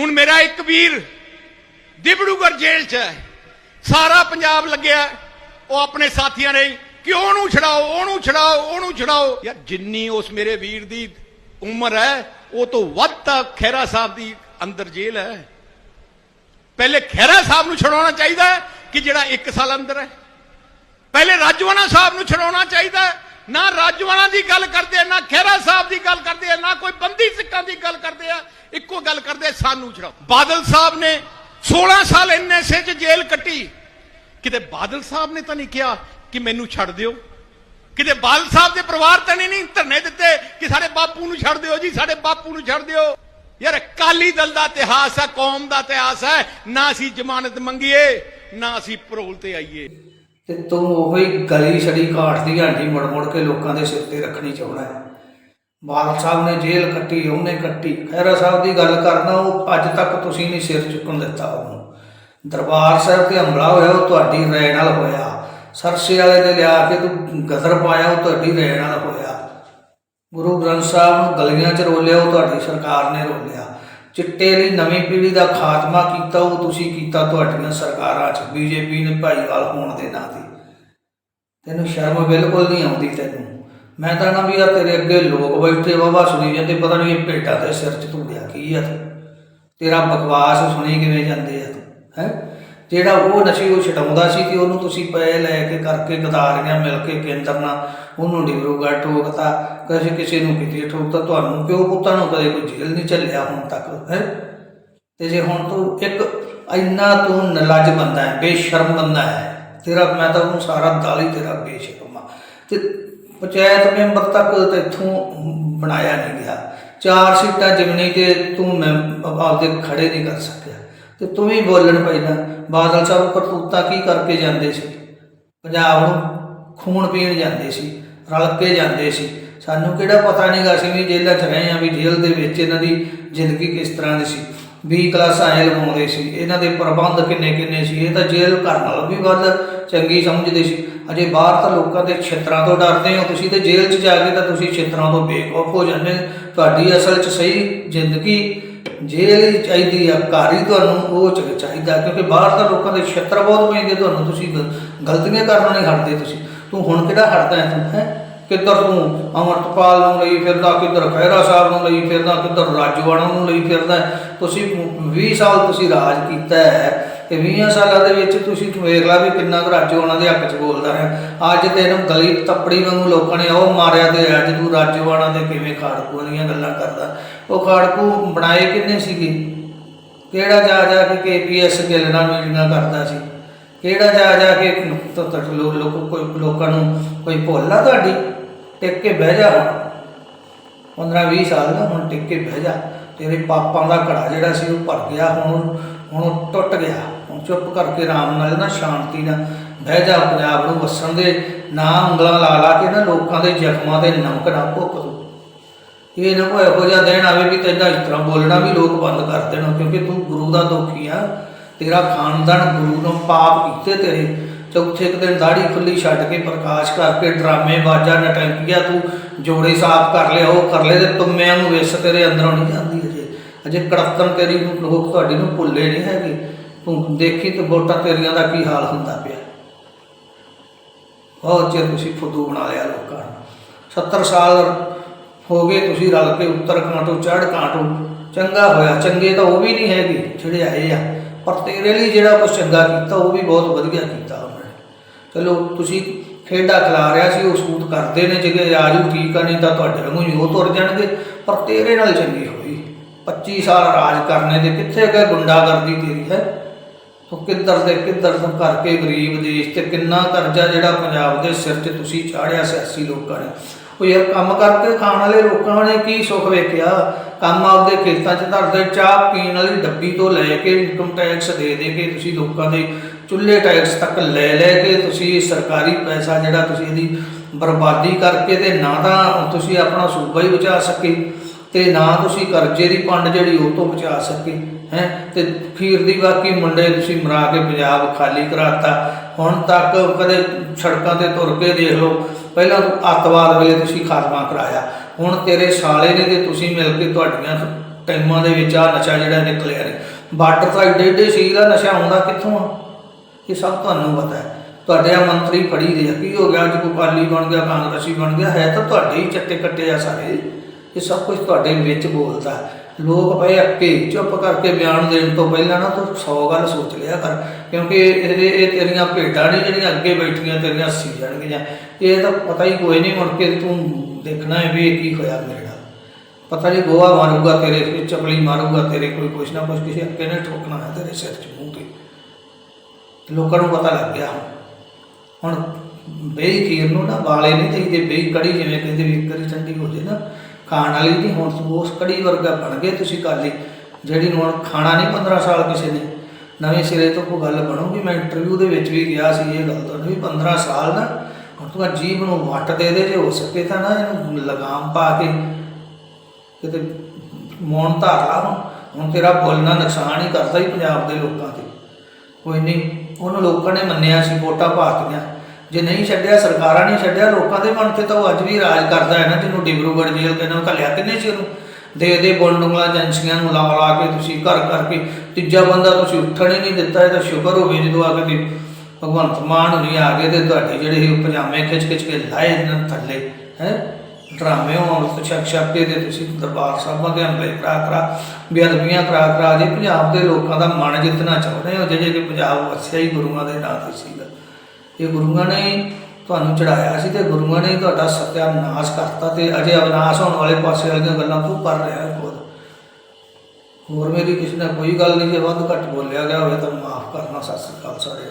ਹੁਣ ਮੇਰਾ ਇੱਕ ਵੀਰ ਦਿਬੜੂਗੜ ਜੇਲ੍ਹ 'ਚ ਹੈ। ਸਾਰਾ ਪੰਜਾਬ ਲੱਗਿਆ ਉਹ ਆਪਣੇ ਸਾਥੀਆਂ ਨੇ ਕਿ ਉਹਨੂੰ ਛਡਾਓ ਉਹਨੂੰ ਛਡਾਓ ਉਹਨੂੰ ਛਡਾਓ। ਯਾਰ ਜਿੰਨੀ ਉਸ ਮੇਰੇ ਵੀਰ ਦੀ ਉਮਰ ਹੈ, ਉਹ ਤੋਂ ਵੱਧ ਤਾਂ ਖਹਿਰਾ ਸਾਹਿਬ ਦੀ ਅੰਦਰ ਜੇਲ੍ਹ ਹੈ। ਪਹਿਲੇ ਖਹਿਰਾ ਸਾਹਿਬ ਨੂੰ ਛਡਾਉਣਾ ਚਾਹੀਦਾ ਕਿ ਜਿਹੜਾ 1 ਸਾਲ ਅੰਦਰ ਹੈ। ਪਹਿਲੇ ਰਾਜਵਾਨਾ ਸਾਹਿਬ ਨੂੰ ਛਡਾਉਣਾ ਚਾਹੀਦਾ ਨਾ ਰਾਜਵਾਨਾ ਦੀ ਗੱਲ ਕਰਦੇ, ਨਾ ਖਹਿਰਾ ਗੱਲ ਕਰਦੇ, ਸਾਨੂੰ ਛਡਾਓ। ਬਾਦਲ ਸਾਹਿਬ ਨੇ 16 ਸਾਲ ਐਨਐਸਏ 'ਚ ਜੇਲ੍ਹ ਕੱਟੀ। ਕਿਤੇ ਬਾਦਲ ਸਾਹਿਬ ਨੇ ਤਾਂ ਨਹੀਂ ਕਿਹਾ ਕਿ ਮੈਨੂੰ ਛੱਡ ਦਿਓ? ਕਿਤੇ ਬਾਦਲ ਸਾਹਿਬ ਦੇ ਪਰਿਵਾਰ ਤਾਂ ਨਹੀਂ ਧਰਨੇ ਦਿੱਤੇ ਕਿ ਸਾਡੇ ਬਾਪੂ ਨੂੰ ਛੱਡ ਦਿਓ ਜੀ, ਸਾਡੇ ਬਾਪੂ ਨੂੰ ਛੱਡ ਦਿਓ। ਯਾਰ, ਅਕਾਲੀ ਦਲ ਦਾ ਇਤਿਹਾਸ ਹੈ ਕੌਮ ਦਾ ਇਤਿਹਾਸ ਹੈ ਨਾ ਅਸੀਂ ਜ਼ਮਾਨਤ ਮੰਗੀਏ, ਨਾ ਅਸੀਂ ਪਰੋਲ ਤੇ ਆਈਏ। ਤੇ ਤੂੰ ਉਹੀ ਗਲੀ ਛੜੀ ਘਾਟ ਦੀ ਹਾਂਡੀ ਮੁੜ ਮੁੜ ਕੇ ਲੋਕਾਂ ਦੇ ਸਿਰ ਤੇ ਰੱਖਣੀ ਚਾਹੁੰਦਾ ਹੈ। ਬਾਲ ਸਾਹਿਬ ਨੇ ਜੇਲ੍ਹ ਕੱਟੀ, ਉਹਨੇ ਕੱਟੀ। ਖੈਰਾ ਸਾਹਿਬ ਦੀ ਗੱਲ ਕਰਨਾ ਉਹ ਅੱਜ ਤੱਕ ਤੁਸੀਂ ਨਹੀਂ ਸਿਰ ਚੁੱਕਣ ਦਿੱਤਾ ਉਹਨੂੰ। ਦਰਬਾਰ ਸਾਹਿਬ ਤੇ ਹਮਲਾ ਹੋਇਆ, ਉਹ ਤੁਹਾਡੀ ਰਾਏ ਨਾਲ ਹੋਇਆ। ਸਰਸੇ ਵਾਲੇ ਨੇ ਲਿਆ ਕੇ ਤੂੰ ਗਦਰ ਪਾਇਆ, ਉਹ ਤੁਹਾਡੀ ਰਾਏ ਨਾਲ ਹੋਇਆ। ਗੁਰੂ ਗ੍ਰੰਥ ਸਾਹਿਬ ਨੂੰ ਗਲੀਆਂ 'ਚ ਰੋਲਿਆ, ਉਹ ਤੁਹਾਡੀ ਸਰਕਾਰ ਨੇ ਰੋਲਿਆ। ਚਿੱਟੇ ਦੀ ਨਵੀਂ ਪੀੜ੍ਹੀ ਦਾ ਖਾਤਮਾ ਕੀਤਾ, ਉਹ ਤੁਸੀਂ ਕੀਤਾ ਤੁਹਾਡੀਆਂ ਸਰਕਾਰਾਂ 'ਚ। ਬੀਜੇਪੀ ਨੇ ਭਾਈਵਾਲ ਹੋਣ ਦੇ ਨਾਂ ਤੇ। ਤੈਨੂੰ ਸ਼ਰਮ ਬਿਲਕੁਲ ਨਹੀਂ ਆਉਂਦੀ ਤੈਨੂੰ। ਮੈਂ ਤਾਂ ਨਾ ਵੀ ਆ ਤੇਰੇ ਅੱਗੇ ਲੋਕ ਬੈਠੇ ਵਾਵਾ ਸੁਣੀ ਜਾਂਦੇ, ਪਤਾ ਨਹੀਂ ਇਹ ਭੇਡਾਂ ਦੇ ਸਿਰ 'ਚ ਧੂੜਿਆ ਕੀ ਆ ਤੇਰਾ ਬਕਵਾਸ ਸੁਣੀ ਕਿਵੇਂ ਜਾਂਦੇ ਆ ਹੈ? ਜਿਹੜਾ ਉਹ ਨਸ਼ੇ ਉਹ ਛਡਾਉਂਦਾ ਸੀ ਤੇ ਉਹਨੂੰ ਤੁਸੀਂ ਪਏ ਲੈ ਕੇ ਕਰਕੇ ਗਦਾਰੀਆਂ ਮਿਲ ਕੇ ਕੇਂਦਰ ਨਾਲ ਉਹਨੂੰ ਡਿਬਰੂਗੜ੍ਹ ਠੋਕਤਾ ਕਿਸੇ ਕਿਸੇ ਨੂੰ ਕਿਤੇ ਠੋਕਤਾ, ਤੁਹਾਨੂੰ ਪਿਓ ਪੁੱਤਾਂ ਨੂੰ ਕਦੇ ਕੋਈ ਜੇਲ੍ਹ ਨਹੀਂ ਚੱਲਿਆ ਹੁਣ ਤੱਕ, ਹੈ? ਤੇ ਜੇ ਹੁਣ ਤੂੰ ਇੱਕ ਇੰਨਾ ਤੂੰ ਨਲਾਜ ਬੰਦਾ ਹੈ, ਬੇਸ਼ਰਮ ਬੰਦਾ ਹੈ, ਤੇਰਾ ਮੈਂ ਤਾਂ ਉਹਨੂੰ ਸਾਰਾ ਦਾਲੀ ਤੇਰਾ ਬੇਸ਼ਰਮ ਆ। ਤੇ ਪੰਚਾਇਤ ਮੈਂਬਰ ਤੱਕ ਤੇ ਇੱਥੋਂ ਬਣਾਇਆ ਨਹੀਂ ਗਿਆ। ਚਾਰ ਸੀਟਾਂ ਜਿਮਨੀ ਤੇ ਤੂੰ ਮੈਂ ਆਪਦੇ ਖੜੇ ਨਹੀਂ ਕਰ ਸਕਿਆ। ਤੇ ਤੂੰ ਵੀ ਬੋਲਣ ਪੈਣਾ ਬਾਦਲ ਸਾਹਿਬ ਕਰਤੂਤਾ ਕੀ ਕਰਕੇ ਜਾਂਦੇ ਸੀ? ਪੰਜਾਬ ਨੂੰ ਖੂਨ ਪੀਣ ਜਾਂਦੇ ਸੀ, ਰਲ ਕੇ ਜਾਂਦੇ ਸੀ। ਸਾਨੂੰ ਕਿਹੜਾ ਪਤਾ ਨਹੀਂਗਾ ਅਸੀਂ ਵੀ ਜੇਲ੍ਹਾਂ 'ਚ ਰਹੇ ਆ ਵੀ ਜੇਲ੍ਹ ਦੇ ਵਿੱਚ ਇਹਨਾਂ ਦੀ ਜ਼ਿੰਦਗੀ ਕਿਸ ਤਰ੍ਹਾਂ ਦੀ ਸੀ। 20 ਕਲਾਸਾਂ ਐ ਲਵਾਉਂਦੇ ਸੀ, ਇਹਨਾਂ ਦੇ ਪ੍ਰਬੰਧ ਕਿੰਨੇ ਕਿੰਨੇ ਸੀ, ਇਹ ਤਾਂ ਜੇਲ੍ਹ ਘਰ ਨਾਲੋਂ ਵੀ ਵੱਧ ਚੰਗੀ ਸਮਝਦੇ ਸੀ। ਅਜੇ ਬਾਹਰ ਤਾਂ ਲੋਕਾਂ ਦੇ ਛਿੱਤਰਾਂ ਤੋਂ ਡਰਦੇ ਹੋ, ਤੁਸੀਂ ਤੇ ਜੇਲ੍ਹ 'ਚ ਜਾ ਕੇ ਤਾਂ ਤੁਸੀਂ ਛਿੱਤਰਾਂ ਤੋਂ ਬੇਖੌਫ ਹੋ ਜਾਂਦੇ ਹੋ। ਤੁਹਾਡੀ ਅਸਲ 'ਚ ਸਹੀ ਜ਼ਿੰਦਗੀ ਜੇਲ੍ਹ ਹੀ ਚਾਹੀਦੀ ਆ, ਘਰ ਹੀ ਤੁਹਾਨੂੰ ਉਹ ਚਾਹੀਦਾ, ਕਿਉਂਕਿ ਬਾਹਰ ਤਾਂ ਲੋਕਾਂ ਦੇ ਛਿੱਤਰ ਬਹੁਤ ਪੈਂਦੇ, ਤੁਹਾਨੂੰ ਤੁਸੀਂ ਗ- ਗਲਤੀਆਂ ਕਰਨ ਨਹੀਂ ਹਟਦੇ ਤੁਸੀਂ। ਤੂੰ ਹੁਣ ਕਿਹੜਾ ਹਟਦਾ ਹੈ ਤੂੰ, ਹੈ? ਕਿੱਧਰ ਤੂੰ ਅਮਰਤਪਾਲ ਨੂੰ ਲਈ ਫਿਰਦਾ, ਕਿੱਧਰ ਖਹਿਰਾ ਸਾਹਿਬ ਨੂੰ ਲਈ ਫਿਰਦਾ, ਕਿੱਧਰ ਰਾਜਵਾੜਾ ਨੂੰ ਲਈ ਫਿਰਦਾ ਤੁਸੀਂ 20 ਸਾਲ ਤੁਸੀਂ ਰਾਜ ਕੀਤਾ ਹੈ ਤੇ 20 ਸਾਲਾਂ ਦੇ ਵਿੱਚ ਤੁਸੀਂ ਵੇਖ ਲਾ ਵੀ ਕਿੰਨਾ ਕੁ ਰਾਜਵਾੜਾ ਦੇ ਹੱਕ 'ਚ ਬੋਲਦਾ ਹੈ। ਅੱਜ ਤੈਨੂੰ ਗਲੀ ਤੱਪੜੀ ਵਾਂਗੂ ਲੋਕਾਂ ਨੇ ਉਹ ਮਾਰਿਆ ਤੇ ਅੱਜ ਤੂੰ ਰਾਜਵਾਣਾ ਦੇ ਕਿਵੇਂ ਖਾੜਕੂ ਦੀਆਂ ਗੱਲਾਂ ਕਰਦਾ। ਉਹ ਖਾੜਕੂ ਬਣਾਏ ਕਿੰਨੇ ਸੀਗੇ? ਕਿਹੜਾ ਜਾ ਜਾ ਕੇ ਕੇਪੀਐਸ ਗਿੱਲ ਨਾਲ ਮੀਟਿੰਗਾਂ ਕਰਦਾ ਸੀ? ਕਿਹੜਾ ਜਾ ਜਾ ਕੇ ਤ- ਲੋਕ ਕੋਈ ਲੋਕਾਂ ਨੂੰ ਕੋਈ ਭੁੱਲ ਆ ਤੁਹਾਡੀ? ਟਿਕ ਕੇ ਬਹਿ ਜਾ 15 20 ਸਾਲ ਦਾ ਹੁਣ ਟਿਕ ਕੇ ਬਹਿ ਜਾ। ਤੇਰੇ ਪਾਪਾਂ ਦਾ ਘੜਾ ਜਿਹੜਾ ਸੀ ਉਹ ਭਰ ਗਿਆ, ਹੁਣ ਹੁਣ ਟੁੱਟ ਗਿਆ। ਹੁਣ ਚੁੱਪ ਕਰਕੇ ਆਰਾਮ ਨਾਲ ਨਾ ਸ਼ਾਂਤੀ ਨਾਲ ਬਹਿ ਜਾ ਪੰਜਾਬ ਨੂੰ ਵਸਣ ਦੇ ਨਾ ਉਂਗਲਾਂ ਲਾ ਲਾ ਕੇ ਨਾ ਲੋਕਾਂ ਦੇ ਜ਼ਖਮਾਂ ਦੇ ਨਮਕ ਨਾ ਭੁੱਕ ਤੂੰ। ਇਹ ਨਾ ਕੋਈ ਇਹੋ ਜਿਹਾ ਦਿਨ ਆਵੇ ਵੀ ਤੈਨੂੰ ਇਸ ਤਰ੍ਹਾਂ ਬੋਲਣਾ ਵੀ ਲੋਕ ਬੰਦ ਕਰ ਦੇਣ, ਕਿਉਂਕਿ ਤੂੰ ਗੁਰੂ ਦਾ ਦੋਖੀ ਆ। ਤੇਰਾ ਖਾਨਦਾਨ ਗੁਰੂ ਨੂੰ ਪਾਪ ਕੀਤੇ ਤੇਰੇ ਚੌਥੇ ਕੁ ਦਿਨ ਦਾੜੀ ਖੁੱਲੀ ਛੱਡ ਕੇ ਪ੍ਰਕਾਸ਼ ਕਰਕੇ ਡਰਾਮੇ ਬਾਜਾ ਨਟੰਕੀਆ ਤੂੰ ਜੋੜੇ ਸਾਫ਼ ਕਰ ਲਿਆ, ਉਹ ਕਰ ਲਏ ਤੇ ਤੁੰਮਿਆਂ ਨੂੰ ਵਿਸ ਤੇਰੇ ਅੰਦਰੋਂ ਨਹੀਂ ਜਾਂਦੀ ਅਜੇ। ਅਜੇ ਕੜਤਨ ਤੇਰੀ ਨੂੰ, ਲੋਕ ਤੁਹਾਡੀ ਨੂੰ ਭੁੱਲੇ ਨਹੀਂ ਹੈਗੇ। ਤੂੰ ਦੇਖੀ ਤੇ ਵੋਟਾਂ ਤੇਰੀਆਂ ਦਾ ਕੀ ਹਾਲ ਹੁੰਦਾ ਪਿਆ। ਬਹੁਤ ਚਿਰ ਤੁਸੀਂ ਫੁੱਦੂ ਬਣਾ ਲਿਆ ਲੋਕਾਂ ਨੂੰ। 70 ਸਾਲ ਹੋ ਗਏ ਤੁਸੀਂ ਰਲ ਕੇ ਉੱਤਰ ਕਾਂਟੋ, ਚੜ੍ਹ ਕਾਂਟੋ। ਚੰਗਾ ਹੋਇਆ, ਚੰਗੇ ਤਾਂ ਉਹ ਵੀ ਨਹੀਂ ਹੈਗੇ ਜਿਹੜੇ ਆਏ ਆ। ਪਰ ਤੇਰੇ ਲਈ ਜਿਹੜਾ ਕੁਝ ਚੰਗਾ ਕੀਤਾ, ਉਹ ਵੀ ਬਹੁਤ ਵਧੀਆ ਕੀਤਾ। ਚਲੋ ਤੁਸੀਂ ਖੇਡਾ ਖਿਲਾ ਰਿਆ ਸੀ, ਉਹ ਸੂਤ ਕਰਦੇ ਨੇ ਜਿਹੜੇ ਆਜੂ ਠੀਕ ਆ, ਨਹੀਂ ਤਾਂ ਤੁਹਾਡੇ ਵਾਂਗੂ ਹੀ ਉਹ ਤੁਰ ਜਾਣਗੇ। ਪਰ ਤੇਰੇ ਨਾਲ ਚੰਗੀ ਹੋਈ 25 ਸਾਲ ਰਾਜ ਕਰਨੇ ਦੇ, ਕਿੱਥੇ ਗਏ ਗੁੰਡਾਗਰਦੀ ਤੇਰੀ, ਹੈ? ਤੂੰ ਕਿੱਧਰ ਦੇ, ਕਿੱਧਰ ਤੋਂ ਕਰਕੇ ਗਰੀਬ ਦੇਸ਼ ਤੇ ਕਿੰਨਾ ਕਰਜ਼ਾ ਜਿਹੜਾ ਪੰਜਾਬ ਦੇ ਸਿਰ 'ਚ ਤੁਸੀਂ ਚਾੜਿਆ ਸਿਆਸੀ ਲੋਕਾਂ ਨੇ। ਉਹ ਯਾਰ ਕੰਮ ਕਰਕੇ ਖਾਣ ਵਾਲੇ ਲੋਕਾਂ ਨੇ ਕੀ ਸੁੱਖ ਵੇਖਿਆ? ਕੰਮ ਆਪਦੇ ਖੇਤਾਂ 'ਚ ਧਰਦੇ, ਚਾਹ ਪੀਣ ਵਾਲੀ ਡੱਬੀ ਤੋਂ ਲੈ ਕੇ ਇਨਕਮ ਟੈਕਸ ਦੇ ਦੇ ਕੇ ਤੁਸੀਂ ਲੋਕਾਂ ਦੇ ਚੁੱਲ੍ਹੇ ਟੈਕਸ ਤੱਕ ਲੈ ਲੈ ਕੇ ਤੁਸੀਂ ਸਰਕਾਰੀ ਪੈਸਾ ਜਿਹੜਾ ਤੁਸੀਂ ਇਹਦੀ ਬਰਬਾਦੀ ਕਰਕੇ ਤੇ ਨਾ ਤਾਂ ਤੁਸੀਂ ਆਪਣਾ ਸੂਬਾ ਹੀ ਬਚਾ ਸਕੇ ਤੇ ਨਾ ਤੁਸੀਂ ਕਰਜ਼ੇ ਦੀ ਪੰਡ ਜਿਹੜੀ ਉਹ ਤੋਂ ਬਚਾ ਸਕੇ, ਹੈ? ਤੇ ਖੀਰ ਦੀ ਬਾਕੀ ਮੁੰਡੇ ਤੁਸੀਂ ਮਰਾ ਕੇ ਪੰਜਾਬ ਖਾਲੀ ਕਰਾਤਾ। ਹੁਣ ਤੱਕ ਕਦੇ ਸੜਕਾਂ ਤੇ ਤੁਰ ਕੇ ਦੇਖ ਲਓ, ਪਹਿਲਾਂ ਅੱਤਵਾਦ ਵੇਲੇ ਤੁਸੀਂ ਖਾਤਮਾ ਕਰਾਇਆ। ਹੁਣ ਤੇਰੇ ਸਾਲੇ ਨੇ ਤੇ ਤੁਸੀਂ ਮਿਲ ਕੇ ਤੁਹਾਡੀਆਂ ਟਾਈਮਾਂ ਦੇ ਵਿੱਚ ਆ ਨਸ਼ਾ ਜਿਹੜਾ ਨਿਕਲਿਆ ਨੇ। ਬਾਰਡਰ ਤਾਂ ਏਡੇ ਏਡੇ ਸੀਲ ਆ, ਨਸ਼ਾ ਆਉਂਦਾ ਕਿੱਥੋਂ ਆ? ਇਹ ਸਭ ਤੁਹਾਨੂੰ ਪਤਾ ਹੈ। ਤੁਹਾਡੇ ਆ ਮੰਤਰੀ ਪੜੀ ਦੇ ਕੀ ਹੋ ਗਿਆ? ਅੱਜ ਕੋਈ ਕਾਲੀ ਬਣ ਗਿਆ, ਕਾਂਗਰਸੀ ਬਣ ਗਿਆ, ਹੈ ਤਾਂ ਤੁਹਾਡੇ ਹੀ ਚੱਟੇ ਕੱਟੇ ਆ ਸਾਰੇ। ਇਹ ਸਭ ਕੁਝ ਤੁਹਾਡੇ ਵਿੱਚ ਬੋਲਦਾ ਲੋਕ ਭਾਈ ਅੱਕੇ ਚੁੱਪ ਕਰਕੇ ਬਿਆਨ ਦੇਣ ਤੋਂ ਪਹਿਲਾਂ ਨਾ ਤੂੰ 100 ਗੱਲ ਸੋਚ ਲਿਆ ਕਰ। ਕਿਉਂਕਿ ਇਹ ਇਹ ਤੇਰੀਆਂ ਭੇਡਾਂ ਨੇ ਜਿਹੜੀਆਂ ਅੱਗੇ ਬੈਠੀਆਂ, ਤੇਰੀਆਂ ਸੀ ਜਾਣਗੀਆਂ। ਇਹ ਤਾਂ ਪਤਾ ਹੀ ਕੋਈ ਨਹੀਂ ਮੁੜ ਕੇ ਤੂੰ ਦੇਖਣਾ ਹੈ ਵੀ ਇਹ ਕੀ ਹੋਇਆ ਮੇਰੇ ਨਾਲ। ਪਤਾ ਨਹੀਂ ਗੋਆ ਮਾਰੂਗਾ ਤੇਰੇ ਕੋਈ ਚਪਲੀ ਮਾਰੂਗਾ ਤੇਰੇ ਕੋਈ ਕੁਛ ਨਾ ਕੁਛ ਕਿਸੇ ਅੱਗੇ ਨੇ ਠੋਕਣਾ ਹੈ ਤੇਰੇ ਸਿਰ 'ਚ, ਮੂੰਹ ਤੇ। ਤੇ ਲੋਕਾਂ ਨੂੰ ਪਤਾ ਲੱਗ ਗਿਆ। ਹੁਣ ਹੁਣ ਬੇਈ ਖੀਰ ਨੂੰ ਨਾ ਵਾਲੇ ਨਹੀਂ ਚਾਹੀਦੇ, ਬੇਈ ਕੜੀ ਜਿਵੇਂ ਕਹਿੰਦੇ ਵੀ ਇੱਕ ਵਾਰੀ ਠੰਡੀ ਹੋ ਜੇ ਨਾ, ਖਾਣ ਵਾਲੀ ਨਹੀਂ, ਹੁਣ ਤੂੰ ਉਸ ਕੜੀ ਵਰਗਾ ਬਣ ਗਏ ਤੁਸੀਂ ਕਰ ਲਈ ਜਿਹੜੀ ਨੂੰ ਹੁਣ ਖਾਣਾ ਨਹੀਂ 15 ਸਾਲ ਕਿਸੇ ਨੇ। ਨਵੇਂ ਸਿਰੇ ਤੋਂ ਕੋਈ ਗੱਲ ਬਣੂਗੀ, ਮੈਂ ਇੰਟਰਵਿਊ ਦੇ ਵਿੱਚ ਵੀ ਗਿਆ ਸੀ ਇਹ ਗੱਲ ਤੁਹਾਨੂੰ ਵੀ 15 ਸਾਲ ਨਾ, ਹੁਣ ਤੂੰ ਆਹ ਜੀਭ ਨੂੰ ਵੱਟ ਦੇ ਦੇ, ਜੇ ਹੋ ਸਕੇ ਤਾਂ ਨਾ ਇਹਨੂੰ ਲਗਾਮ ਪਾ ਕੇ ਕਿਤੇ ਮੌਨ ਧਾਰ ਲਾ ਹੁਣ। ਹੁਣ ਤੇਰਾ ਬੋਲਣਾ ਨੁਕਸਾਨ ਹੀ ਕਰਦਾ ਹੀ ਪੰਜਾਬ ਦੇ ਲੋਕਾਂ ਤੇ। ਕੋਈ ਨਹੀਂ ਉਹਨੂੰ ਲੋਕਾਂ ਨੇ ਮੰਨਿਆ ਸੀ, ਵੋਟਾਂ ਪਾਤੀਆਂ ਜੇ ਨਹੀਂ ਛੱਡਿਆ, ਸਰਕਾਰਾਂ ਨੇ ਛੱਡਿਆ, ਲੋਕਾਂ ਦੇ ਮਨ ਤੇ ਤਾਂ ਉਹ ਅੱਜ ਵੀ ਰਾਜ ਕਰਦਾ ਹੈ ਨਾ, ਜਿਹਨੂੰ ਡਿਬਰੂਗੜ੍ਹ ਜੇਲ੍ਹ ਤੇ ਨਾ ਘੱਲਿਆ ਕਿੰਨੇ ਸੀ ਉਹਨੂੰ ਦੇ ਦੇ ਬੋਲਡੂੰਗਲਾ ਏਜੰਸੀਆਂ ਨੂੰ ਲਾ ਲਾ ਕੇ ਤੁਸੀਂ ਘਰ ਕਰਕੇ, ਤੀਜਾ ਬੰਦਾ ਤੁਸੀਂ ਉੱਠਣ ਹੀ ਨਹੀਂ ਦਿੱਤਾ, ਇਹ ਤਾਂ ਸ਼ੁਕਰ ਹੋਵੇ ਜਦੋਂ ਆ ਕੇ ਭਗਵੰਤ ਮਾਨ ਹੁਣੀ ਆ ਗਏ ਤੇ ਤੁਹਾਡੇ ਜਿਹੜੇ ਪਜਾਮੇ ਖਿੱਚ ਖਿੱਚ ਕੇ ਲਾਏ ਇਹਨਾਂ ਥੱਲੇ, ਹੈ? ਡਰਾਮੇ ਹੋਣ ਤੇ ਛਕ ਛਕ ਕੇ ਤੁਸੀਂ ਦਰਬਾਰ ਸਾਹਿਬਾਂ ਦੇ ਹਮਲੇ ਕਰਾ ਕਰਾ, ਬੇਅਦਬੀਆਂ ਕਰਾ ਕਰਾ ਜੇ ਪੰਜਾਬ ਦੇ ਲੋਕਾਂ ਦਾ ਮਨ ਜਿੱਤਣਾ ਚਾਹੁੰਦੇ ਹੋ, ਜਿਹੜੇ ਕਿ ਪੰਜਾਬ ਵਸਿਆ ਹੀ ਗੁਰੂਆਂ ਦੇ ਨਾਂ ਤੇ ਸੀਗਾ। ਇਹ ਗੁਰੂਆਂ ਨੇ ਤੁਹਾਨੂੰ ਚੜਾਇਆ ਸੀ ਤੇ ਗੁਰੂਆਂ ਨੇ ਹੀ ਤੁਹਾਡਾ ਸਤਿਆਨਾਸ਼ ਕਰਤਾ ਤੇ ਅਜੇ ਅਵਨਾਸ਼ ਹੋਣ ਵਾਲੇ ਪਾਸੇ ਵਾਲੀਆਂ ਗੱਲਾਂ ਤੂੰ ਕਰ ਰਿਹਾ ਹੈ ਖੁਦ। ਹੋਰ ਮੇਰੀ ਕਿਸੇ ਨਾਲ ਕੋਈ ਗੱਲ ਨਹੀਂ, ਜੇ ਵੱਧ ਘੱਟ ਬੋਲਿਆ ਗਿਆ ਹੋਵੇ ਤਾਂ ਮਾਫ ਕਰਨਾ, ਸਤਿ ਸ੍ਰੀ ਅਕਾਲ ਸਾਰੇ।